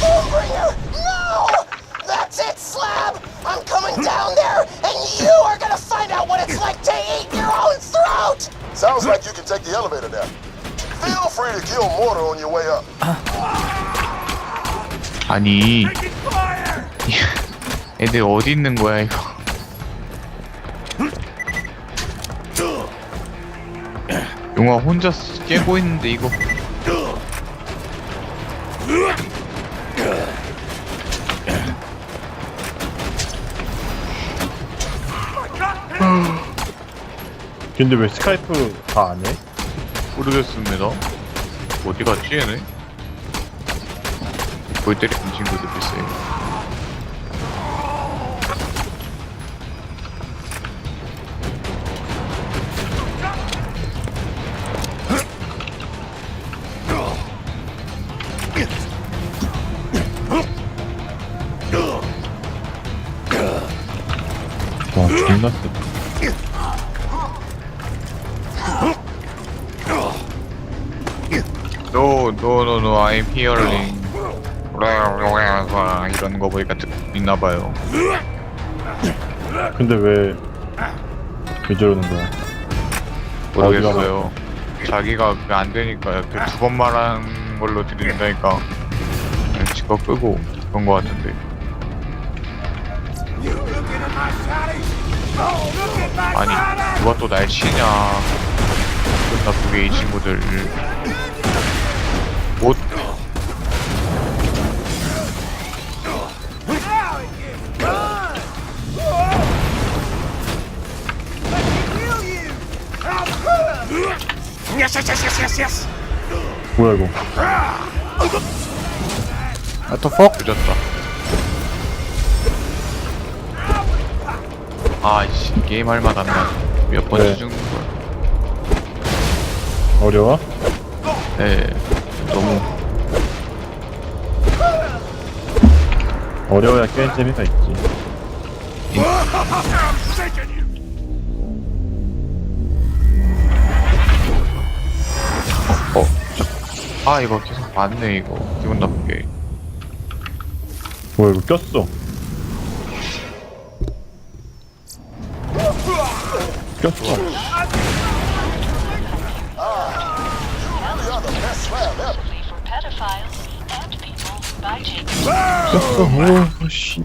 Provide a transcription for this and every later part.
Stormbringer! No! That's it, Slab! I'm coming down there, and you are gonna find out what it's like to eat your own throat! Sounds like you can take the elevator down. Feel free to kill Mortar on your way up. 아니 애들 어디 있는 거야 이거 용화 혼자 깨고 있는데 이거 근데 왜 스카이프 다 안 해? 모르겠습니다. 어디 갔지 얘네? 골 때리는 친구들 있어요. 와 존나 세 No, no, no, no, I'm hearing. 이런 거 보니까 듣 있나 봐요. 근데 왜... 왜 저러는 거야? 모르겠어요. 자기가 그게 안 되니까 그두번 말한 걸로 들린다니까 지가 끄고 그런 거 같은데. 아니 누가 또 날치냐? 나쁘게 이 친구들 못 뭐야 이거 늦었다. 아이씨 게임 할 맛없나 몇 번째 네. 죽는 거야. 어려워? 네 너무 어려워야 게임 재미가 있지. 어, 저- 아 이거 계속 맞네 이거. 기분 나쁘게. 뭐야 이거 꼈어. 꼈어 for pedophiles and people by Jacob. 꼈어 오씨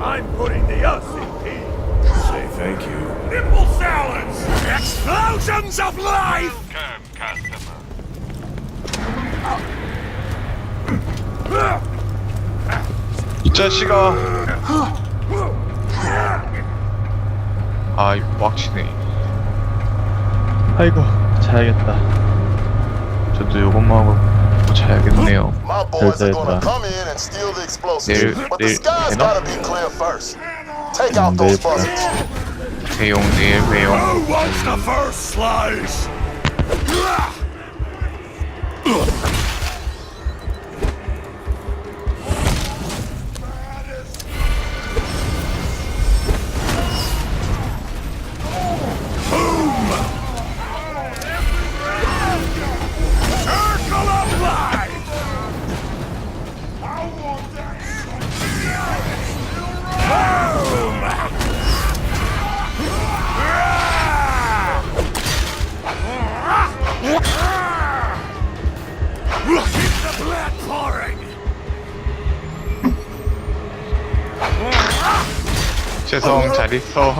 I'm putting the OCP. Say thank you. Nipple salads! Explosions of life! Come, customer. 이 자식아 아 이거 빡치네 아이고 자야겠다 저도 요것만 하고 자야겠네요 My boys are gonna 얘들아. come in and steal the explosives, 내일- but the 내일 sky's 되나? gotta be clear first. Take out 음, those 내일 buzzards. 배용 내일 배용 Who wants the first slice? 죄송 잘 있어.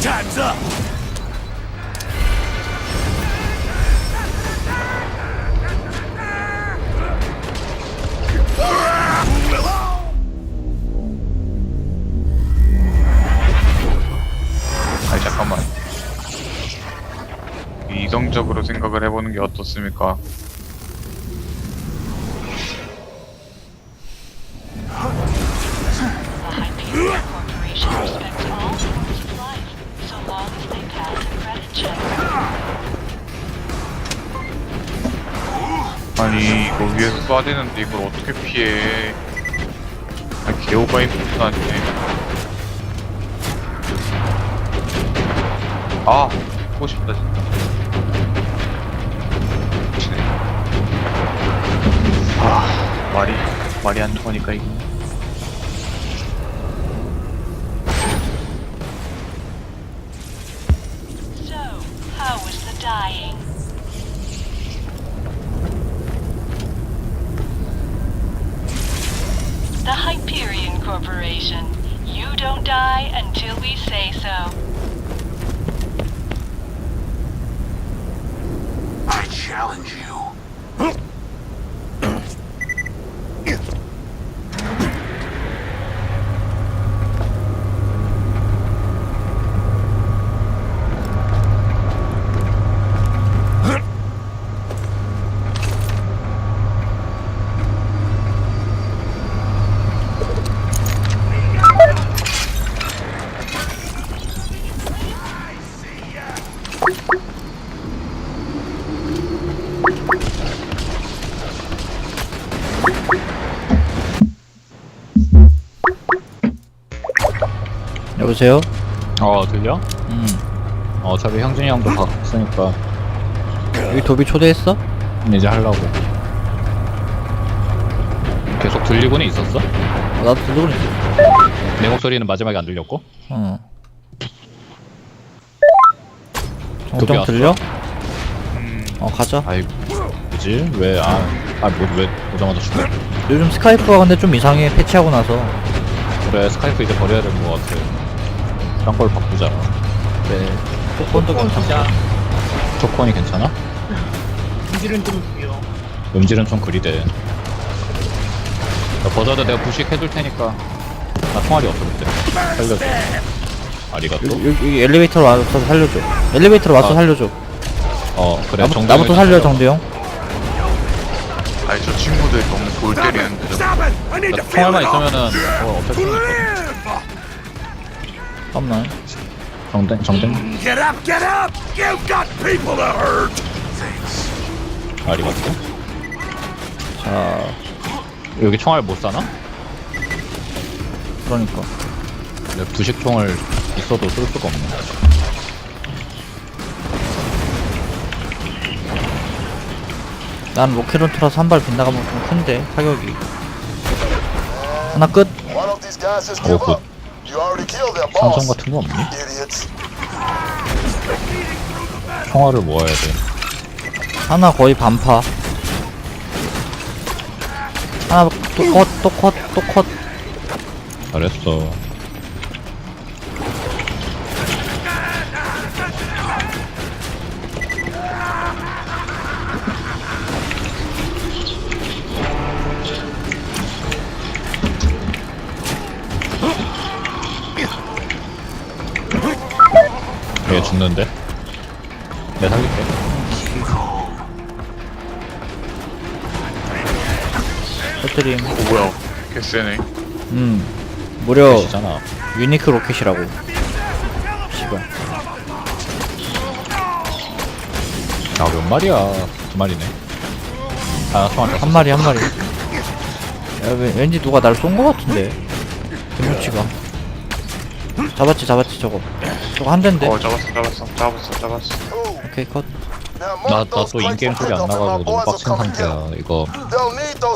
Time's up! 아니 잠깐만. 이성적으로 생각을 해보는 게 어떻습니까 아니 이거 위에서 쏴대는데 이걸 어떻게 피해? 아 개오바이 못하네. 아 보고 싶다 진짜. 미치네. 아 말이 말이 안 통하니까 이게 so. 여보세요? 어 들려? 음 어, 어차피 형준이 형도 갔으니까 여기 도비 초대했어? 이제 하려고 계속 들리고는 있었어? 어, 나도 들고 있어 내 목소리는 마지막에 안 들렸고? 어 도비 정정 왔어? 들려? 음어 가자 아이 뭐지? 왜? 아, 아 뭐, 왜 오자마자 죽어? 요즘 스카이프가 근데 좀 이상해 패치하고 나서 그래 스카이프 이제 버려야 되는 것 같아 딴걸 바꾸자. 네. 톡폰도 괜찮고. 초콘이 괜찮아? 음질은 좀 그려 음질은 좀 그리대. 야, 버저드 내가 부식 해줄 테니까. 나 총알이 없어 그때 살려줘. 아리가또? 여기, 여기, 엘리베이터로 와서 살려줘. 엘리베이터로 와서 아, 살려줘. 어 그래. 나부, 정동이 나부터 살려 정대용 아니 저 친구들 너무 돌 때리는데. feel 총알만. 있으면은 어, 어쩔 수 있거든 잠깐만 정댕 정댕 Get up! Get up! You've got people to hurt! 아리가또 자 여기 총알 못 사나? 그러니까 내 부식 총알 있어도 쓸 수가 없네 난 로켓런트라서 한 발 빗나가면 좀 큰데 타격이 하나 끝 these guys Oh, give up? You already killed their 삼성 boss. 같은 거 없니? 총알을 모아야 돼. 하나 거의 반파. 하나 또 컷 또 컷 또 컷. 잘했어 죽는데? 내가 살릴게. 터뜨림. 어 뭐야. 개쎄네. 음 무려 계시잖아. 유니크 로켓이라고. 씨발. 아 몇 마리야? 두 마리네. 아 총알 한 마리 한 마리. 야 왠, 왠지 누가 날 쏜 거 같은데? 김무치가. 잡았지 잡았지 저거 저거 한 대인데 어 잡았어 잡았어 잡았어 잡았어 오케이 컷 나, 나 또 인게임 소리 안 나가지고 너무 빡친. 상태야 이거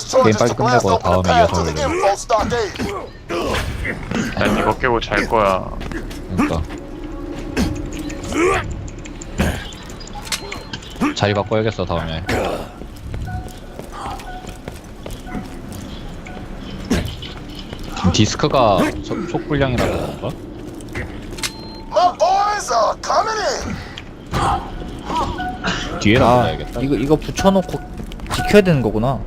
charges 빨리 끝내고 다음에 이어서 stockade. 난 이거 깨고 잘 거야 그러니까 자리 바꿔야겠어 다음에 디스크가 속- 속불량이라서 그런가? My boys are coming in. 뒤에 아 놔둬야겠다 이거 이거 붙여놓고 지켜야 되는 거구나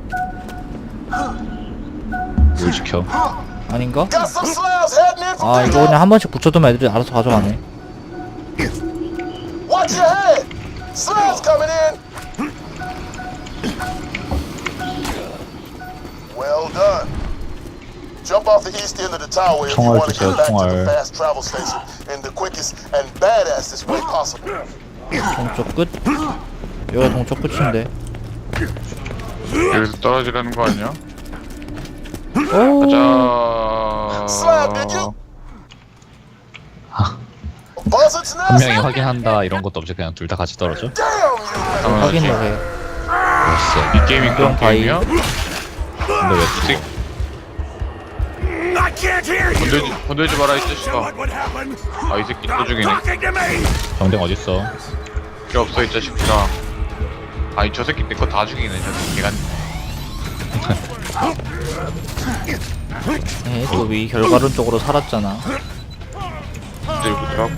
뭘 지켜 아닌가? 아 이거 그냥 한 번씩 붙여두면 애들이 알아서 가져가네 Watch your head. Slabs coming in. Well done. Jump off the east end of the tower if you want to 주세요, get back to the fast travel station in the quickest and badassest way possible. 동쪽 끝 여기가 동쪽 끝인데 여기서 떨어지라는 거 아니야? 오 가자 Slab, did you? Buzzard's 한 nest? 명이 확인한다 이런 것도 없이 그냥 둘 다 같이 떨어져? Damn you! 확인을 해 알았어 이 게임이 그런 바이. 게임이야? 근데 왜이새 건들지, 건들지 마라 이 자식아? 아 이 새끼 또 죽이네! 경쟁 어딨어? 필요 없어 이 자식들아. 아니 저 새끼 내 거 다 죽이네 저 새끼가 에또위 결과론 쪽으로 살았잖아. 들고 들어가고.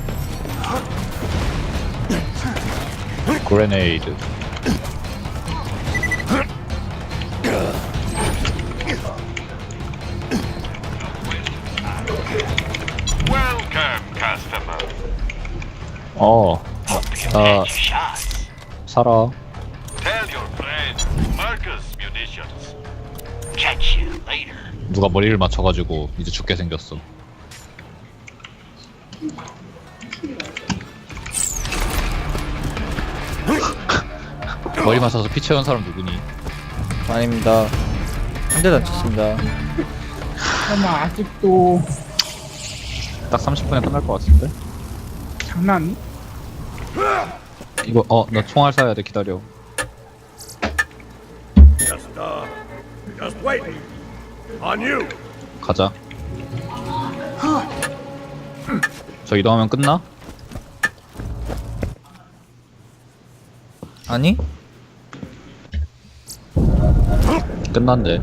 그레네이드 어, 나 살아. Tell your friend, Marcus Munitions. Catch you later. 누가 머리를 맞춰가지고 이제 죽게 생겼어. 머리 맞춰서 피 채운 사람 누구니? 아닙니다 한 대도 안 쳤습니다 설마 아직도 딱 30분에 끝날 것 같은데? 장난이? 이거 어 나 총알 사야 돼 기다려. Just, uh, just waiting. On you. 가자. 저 이동하면 끝나? 아니? 끝난대.